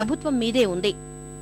ప్రభుత్వం మీదే ఉంది.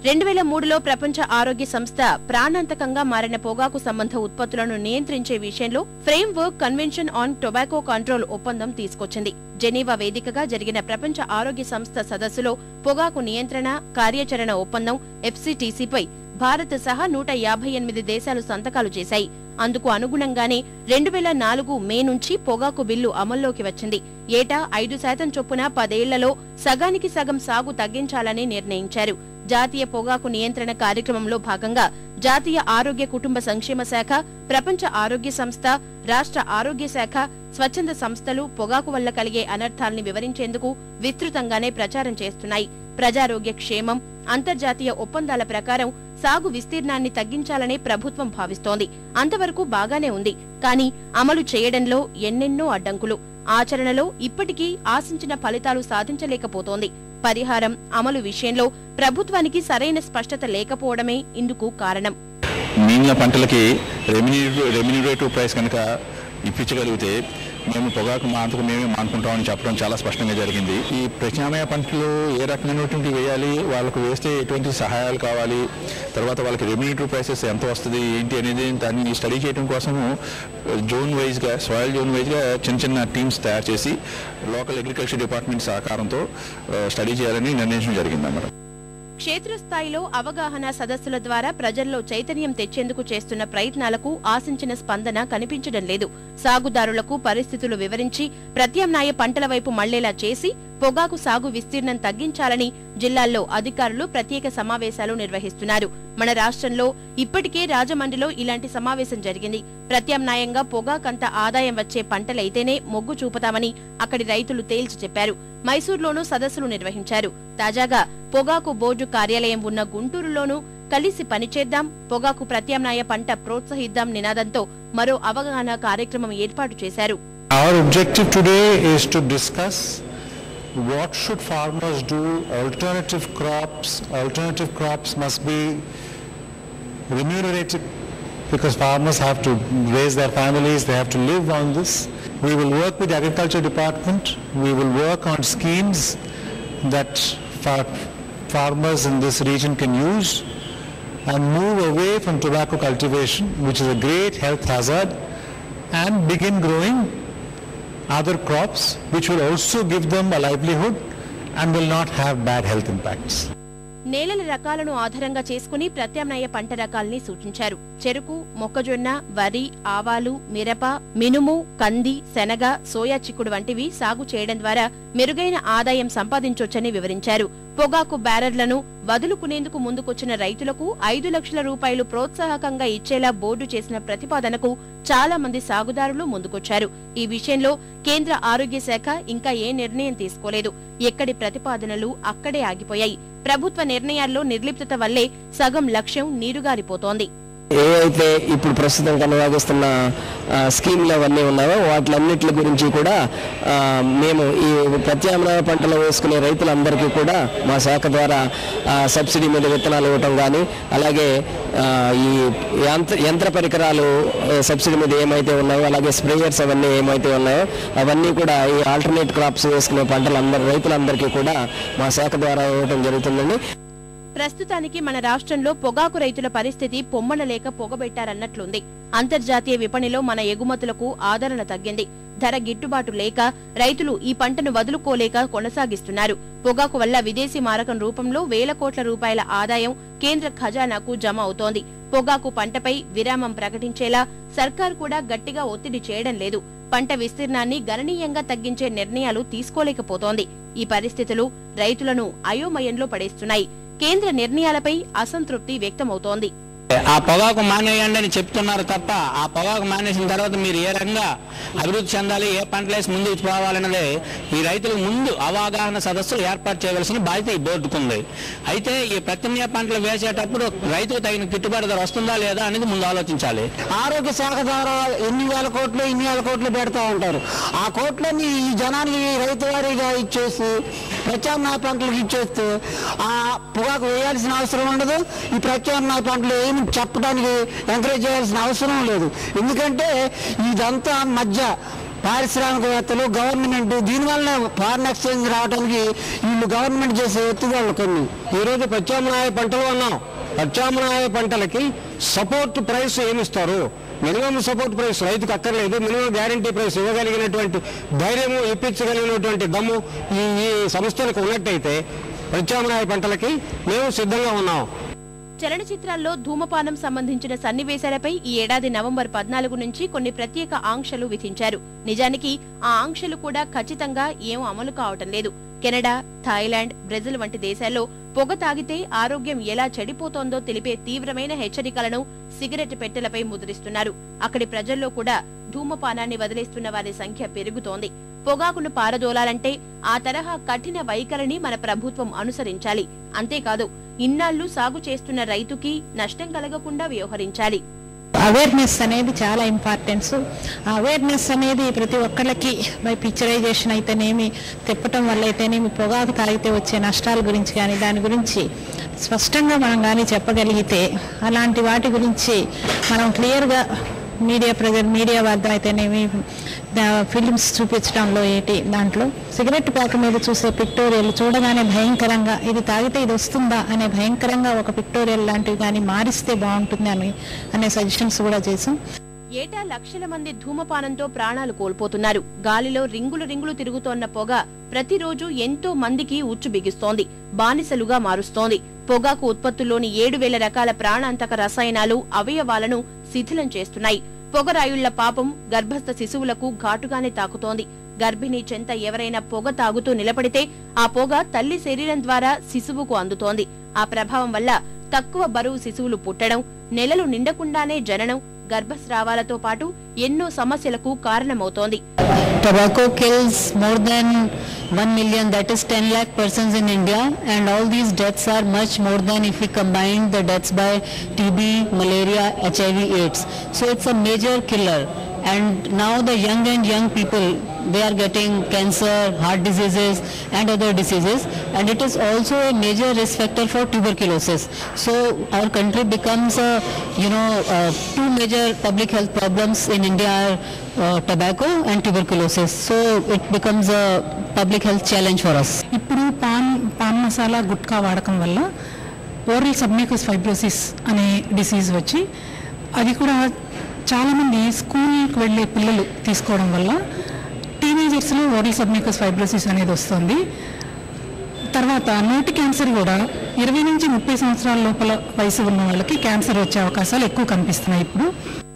రెండు వేల మూడులో ప్రపంచ ఆరోగ్య సంస్థ ప్రాణాంతకంగా మారిన పొగాకు సంబంధ ఉత్పత్తులను నియంత్రించే విషయంలో framework convention on tobacco control ఒప్పందం తీసుకొచ్చింది. జెనీవా వేదికగా జరిగిన ప్రపంచ ఆరోగ్య సంస్థ సదస్సులో పొగాకు నియంత్రణ కార్యాచరణ ఒప్పందం ఎఫ్సిటిసిపై భారత్ సహా నూట యాభై ఎనిమిది దేశాలు సంతకాలు చేశాయి. అందుకు అనుగుణంగానే రెండు వేల నాలుగు మే నుంచి పొగాకు బిల్లు అమల్లోకి వచ్చింది. ఏటా ఐదు శాతం చొప్పున పదేళ్ళలో సగానికి సగం సాగు తగ్గించాలని నిర్ణయించారు. జాతీయ పొగాకు నియంత్రణ కార్యక్రమంలో భాగంగా జాతీయ ఆరోగ్య కుటుంబ సంక్షేమ శాఖ ప్రపంచ ఆరోగ్య సంస్థ రాష్ట్ర ఆరోగ్య శాఖ స్వచ్ఛంద సంస్థలు పొగాకు వల్ల కలిగే అనర్థాల్ని వివరించేందుకు విస్తృతంగానే ప్రచారం చేస్తున్నాయి. ప్రజారోగ్య క్షేమం అంతర్జాతీయ ఒప్పందాల ప్రకారం సాగు విస్తీర్ణాన్ని తగ్గించాలనే ప్రభుత్వం భావిస్తోంది. అంతవరకు బాగానే ఉంది. కానీ అమలు చేయడంలో ఎన్నెన్నో అడ్డంకులు. ఆచరణలో ఇప్పటికీ ఆశించిన ఫలితాలు సాధించలేకపోతోంది. పరిహారం అమలు విషయంలో ప్రభుత్వానికి సరైన స్పష్టత లేకపోవడమే ఇందుకు కారణం. మిగిలిన పంటలకి రెమ్యూనేటివ్ ప్రైస్ కనుక ఇప్పించగలిగితే మేము పొగాకు మాంతకు మేమే మానుకుంటామని చెప్పడం చాలా స్పష్టంగా జరిగింది. ఈ ప్రత్యామ్నాయ పంటలు ఏ రకమైనటువంటి వేయాలి వాళ్ళకు వేస్తే ఎటువంటి సహాయాలు కావాలి తర్వాత వాళ్ళకి రెమ్యూనేటివ్ ప్రైసెస్ ఎంత వస్తుంది ఏంటి అనేది దాన్ని స్టడీ చేయడం కోసము uh, జోన్ వైజ్గా సాయిల్ జోన్ వైజ్గా చిన్న చిన్న టీమ్స్ తయారు చేసి లోకల్ అగ్రికల్చర్ డిపార్ట్మెంట్ సహకారంతో uh, స్టడీ చేయాలని నిర్ణయించడం జరిగిందన్నమాట. క్షేత్రస్థాయిలో అవగాహన సదస్సుల ద్వారా ప్రజల్లో చైతన్యం తెచ్చేందుకు చేస్తున్న ప్రయత్నాలకు ఆశించిన స్పందన కనిపించడం లేదు. సాగుదారులకు పరిస్థితులు వివరించి ప్రత్యామ్నాయ పంటల వైపు మళ్ళేలా చేసి పొగాకు సాగు విస్తీర్ణం తగ్గించాలని జిల్లాల్లో అధికారులు ప్రత్యేక సమావేశాలు నిర్వహిస్తున్నారు. మన రాష్ట్రంలో ఇప్పటికే రాజమండ్రిలో ఇలాంటి సమావేశం జరిగింది. ప్రత్యామ్నాయంగా పొగాకంత ఆదాయం వచ్చే పంటలైతేనే మొగ్గు చూపుతామని అక్కడి రైతులు తేల్చి చెప్పారు. మైసూర్లోనూ సదస్సులు నిర్వహించారు. తాజాగా పొగాకు బోర్డు కార్యాలయం ఉన్న గుంటూరులోనూ కలిసి పనిచేద్దాం పొగాకు ప్రత్యామ్నాయ పంట ప్రోత్సహిద్దాం నినాదంతో మరో అవగాహన కార్యక్రమం ఏర్పాటు చేశారు. Our objective today is to discuss what should farmers do, alternative crops, alternative crops must be remunerated because farmers have to raise their families, they have to live on this. We will work with the agriculture department, we will work on schemes that far- farmers in this region can use and move away from tobacco cultivation, which is a great health hazard, and begin growing other crops which will also give them a livelihood and will not have bad health impacts. నేలల రకాలను ఆధారంగా చేసుకుని ప్రత్యామ్నాయ పంట రకాల్ని సూచించారు చెరుకు మొక్కజొన్న వరి ఆవాలు మిరప మినుము కంది శనగ సోయా చిక్కుడు వంటివి సాగు చేయడం ద్వారా మెరుగైన ఆదాయం సంపాదించొచ్చని వివరించారు పొగాకు బ్యారర్లను వదులుకునేందుకు ముందుకొచ్చిన రైతులకు ఐదు లక్షల రూపాయలు ప్రోత్సాహకంగా ఇచ్చేలా బోర్డు చేసిన ప్రతిపాదనకు చాలా మంది సాగుదారులు ముందుకొచ్చారు. ఈ విషయంలో కేంద్ర ఆరోగ్య శాఖ ఇంకా ఏ నిర్ణయం తీసుకోలేదు. ఎక్కడి ప్రతిపాదనలు అక్కడే ఆగిపోయాయి. ప్రభుత్వ నిర్ణయాల్లో నిర్లిప్తత వల్లే సగం లక్ష్యం నీరుగారిపోతోంది. ఏ అయితే ఇప్పుడు ప్రస్తుతం కొనసాగిస్తున్న స్కీమ్లు అవన్నీ ఉన్నాయో వాటిలన్నిటి గురించి కూడా మేము ఈ ప్రత్యామ్నాయ పంటలు వేసుకునే రైతులందరికీ కూడా మా శాఖ ద్వారా సబ్సిడీ మీద విత్తనాలు ఇవ్వటం కానీ అలాగే ఈ యంత్ర యంత్ర పరికరాలు సబ్సిడీ మీద ఏమైతే ఉన్నాయో అలాగే స్ప్రేయర్స్ అవన్నీ ఏమైతే ఉన్నాయో అవన్నీ కూడా ఈ ఆల్టర్నేట్ క్రాప్స్ వేసుకునే పంటలు అందరు రైతులందరికీ కూడా మా శాఖ ద్వారా ఇవ్వటం జరుగుతుందండి. ప్రస్తుతానికి మన రాష్ట్రంలో పొగాకు రైతుల పరిస్థితి పొమ్మనలేక పొగబెట్టారన్నట్లుంది. అంతర్జాతీయ విపణిలో మన ఎగుమతులకు ఆదరణ తగ్గింది. ధర గిట్టుబాటు లేక రైతులు ఈ పంటను వదులుకోలేక కొనసాగిస్తున్నారు. పొగాకు వల్ల విదేశీ మారకం రూపంలో వేల కోట్ల రూపాయల ఆదాయం కేంద్ర ఖజానాకు జమ అవుతోంది. పొగాకు పంటపై విరామం ప్రకటించేలా సర్కార్ కూడా గట్టిగా ఒత్తిడి చేయడం లేదు. పంట విస్తీర్ణాన్ని గణనీయంగా తగ్గించే నిర్ణయాలు తీసుకోలేకపోతోంది. ఈ పరిస్థితులు రైతులను అయోమయంలో పడేస్తున్నాయి. కేంద్ర నిర్ణయాలపై అసంతృప్తి వ్యక్తమవుతోంది. ఆ పొగాకు మానేయండి అని చెప్తున్నారు తప్ప ఆ పొగాకు మానేసిన తర్వాత మీరు ఏ రకంగా అభివృద్ధి చెందాలి ఏ పంటలేసి ముందు ముందుకు పోవాలన్నది ఈ రైతులకు ముందు అవగాహన సదస్సులు ఏర్పాటు చేయవలసిన బాధ్యత ఈ బోర్డుకు ఉంది అయితే ఈ ప్రత్యామ్నాయ పంటలు వేసేటప్పుడు రైతుకు తగిన గిట్టుబాటు ధర వస్తుందా లేదా అనేది ముందు ఆలోచించాలి. ఆరోగ్య శాఖ ద్వారా ఎన్ని వేల కోట్లు ఇన్ని వేల కోట్లు పెడతా ఉంటారు. ఆ కోట్లన్నీ ఈ జనానికి రైతు వారీగా ఇచ్చేసి ప్రత్యామ్నాయ పంటలకు ఇచ్చేస్తే ఆ పొగాకు వేయాల్సిన అవసరం ఉండదు. ఈ ప్రత్యామ్నాయ పంటలు ఏమి చెప్పడానికి ఎంకరేజ్ చేయాల్సిన అవసరం లేదు. ఎందుకంటే ఇదంతా మధ్య పారిశ్రామికవేత్తలు గవర్నమెంట్ దీనివల్ల ఫారిన్ ఎక్స్చేంజ్ రావడానికి వీళ్ళు గవర్నమెంట్ చేసే ఎత్తుగడలు కొన్ని. ఈరోజు ప్రత్యామ్నాయ పంటలు అన్నాం. ప్రత్యామ్నాయ పంటలకి సపోర్ట్ ప్రైస్ ఏమిస్తారు? మినిమం సపోర్ట్ ప్రైస్ రైతుకు అక్కర్లేదు. మినిమం గ్యారంటీ ప్రైస్ ఇవ్వగలిగినటువంటి ధైర్యము ఇప్పించగలిగినటువంటి దమ్ము ఈ ఈ సంస్థలకు ఉన్నట్టయితే ప్రత్యామ్నాయ పంటలకి మేము సిద్ధంగా ఉన్నాం. చలనచిత్రాల్లో ధూమపానం సంబంధించిన సన్నివేశాలపై ఈ ఏడాది నవంబర్ పద్నాలుగు నుంచి కొన్ని ప్రత్యేక ఆంక్షలు విధించారు. నిజానికి ఆ ఆంక్షలు కూడా ఖచ్చితంగా ఏం అమలు కావటం లేదు. కెనడా థాయిలాండ్ బ్రెజిల్ వంటి దేశాల్లో పొగ తాగితే ఆరోగ్యం ఎలా చెడిపోతోందో తెలిపే తీవ్రమైన హెచ్చరికలను సిగరెట్ పెట్టెలపై ముద్రిస్తున్నారు. అక్కడి ప్రజల్లో కూడా ధూమపానాన్ని వదిలేస్తున్న వారి సంఖ్య పెరుగుతోంది. పొగాకును పారదోలాలంటే ఆ తరహా కఠిన వైఖరిని మన ప్రభుత్వం అనుసరించాలి. అంతేకాదు ఇన్నాళ్ళు సాగు చేస్తున్న రైతుకి నష్టం కలగకుండా వ్యవహరించాలి. అవేర్నెస్ అనేది చాలా ఇంపార్టెన్స్ ఆ అవేర్నెస్ అనేది ప్రతి ఒక్కళ్ళకి బై పిక్చరైజేషన్ అయితేనేమి తిప్పటం వల్ల అయితేనేమి పొగాకు తాగితే వచ్చే నష్టాల గురించి కానీ దాని గురించి స్పష్టంగా మనం కానీ చెప్పగలిగితే అలాంటి వాటి గురించి మనం క్లియర్గా మీడియా ప్రజలు మీడియా వద్ద అయితేనేమి ఫిలిమ్స్ చూపించడంలో ఏంటి దాంట్లో? సిగరెట్ ప్యాక్ మీద చూసే పిక్టోరియల్ చూడగానే భయంకరంగా ఇది తాగితే ఇది వస్తుందా అనే భయంకరంగా ఒక పిక్టోరియల్ లాంటివి కానీ మారిస్తే బాగుంటుంది అని అనే సజెషన్స్ కూడా చేసాం ఏటా లక్షల మంది ధూమపానంతో ప్రాణాలు కోల్పోతున్నారు. గాలిలో రింగులు రింగులు తిరుగుతోన్న పొగ ప్రతిరోజు ఎంతో మందికి ఉచ్చు బిగిస్తోంది. బానిసలుగా మారుస్తోంది. పొగాకు ఉత్పత్తుల్లోని ఏడు వేల రకాల ప్రాణాంతక రసాయనాలు అవయవాలను శిథిలం చేస్తున్నాయి. పొగరాయుళ్ళ పాపం గర్భస్థ శిశువులకు ఘాటుగానే తాకుతోంది. గర్భిణీ చెంత ఎవరైనా పొగ తాగుతూ నిలబడితే ఆ పొగ తల్లి శరీరం ద్వారా శిశువుకు అందుతోంది. ఆ ప్రభావం వల్ల తక్కువ బరువు శిశువులు పుట్టడం నెలలు నిండకుండానే జననం గర్భస్రావాలతో పాటు ఎన్నో సమస్యలకు కారణమవుతోంది Tobacco kills more than 1 million, that is 10 lakh persons in India, and all these deaths are much more than if we combine the deaths by TB, malaria, HIV, AIDS. So it's a major killer. And now the young and young people, they are getting cancer, heart diseases and other diseases. And it is also a major risk factor for tuberculosis. So our country becomes a, you know, uh, two major public health problems in India are uh, tobacco and tuberculosis. So it becomes a public health challenge for us. ఇప్పుడు పాన్ పాన్ మసాలా గుట్కా వాడకం వల్ల oral submucous fibrosis అనే disease వచ్చి అది కూడా చాలామంది స్కూల్కి వెళ్ళే పిల్లలు తీసుకోవడం వల్ల టీనేజర్స్లో ఓరల్ సబ్మికస్ ఫైబ్రోసిస్ అనేది వస్తుంది. తర్వాత నోటి క్యాన్సర్ కూడా ఇరవై నుంచి ముప్పై సంవత్సరాల లోపల వయసు ఉన్న వాళ్ళకి క్యాన్సర్ వచ్చే అవకాశాలు ఎక్కువ కనిపిస్తున్నాయి ఇప్పుడు.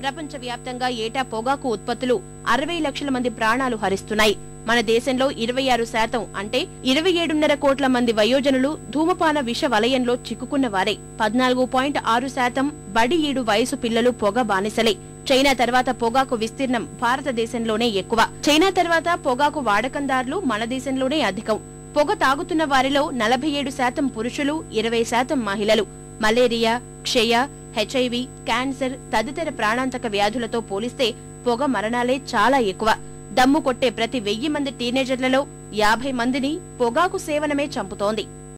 ప్రపంచవ్యాప్తంగా ఏటా పొగాకు ఉత్పత్తులు అరవై లక్షల మంది ప్రాణాలు హరిస్తున్నాయి. మన దేశంలో ఇరవై ఆరు శాతం అంటే ఇరవై ఏడున్నర కోట్ల మంది వయోజనులు ధూమపాన విష వలయంలో చిక్కుకున్న వారే. పద్నాలుగు పాయింట్ ఆరు శాతం బడి ఏడు వయసు పిల్లలు పొగ బానిసలే. చైనా తర్వాత పొగాకు విస్తీర్ణం భారతదేశంలోనే ఎక్కువ. చైనా తర్వాత పొగాకు వాడకందారులు మన దేశంలోనే అధికం. పొగ తాగుతున్న వారిలో నలభై ఏడు శాతం పురుషులు ఇరవై శాతం మహిళలు. మలేరియా క్షయ హెచ్ఐవి క్యాన్సర్ తదితర ప్రాణాంతక వ్యాధులతో పోలిస్తే పొగ మరణాలే చాలా ఎక్కువ. దమ్ము కొట్టే ప్రతి వెయ్యి మంది టీనేజర్లలో యాభై మందిని పొగాకు సేవనమే చంపుతోంది.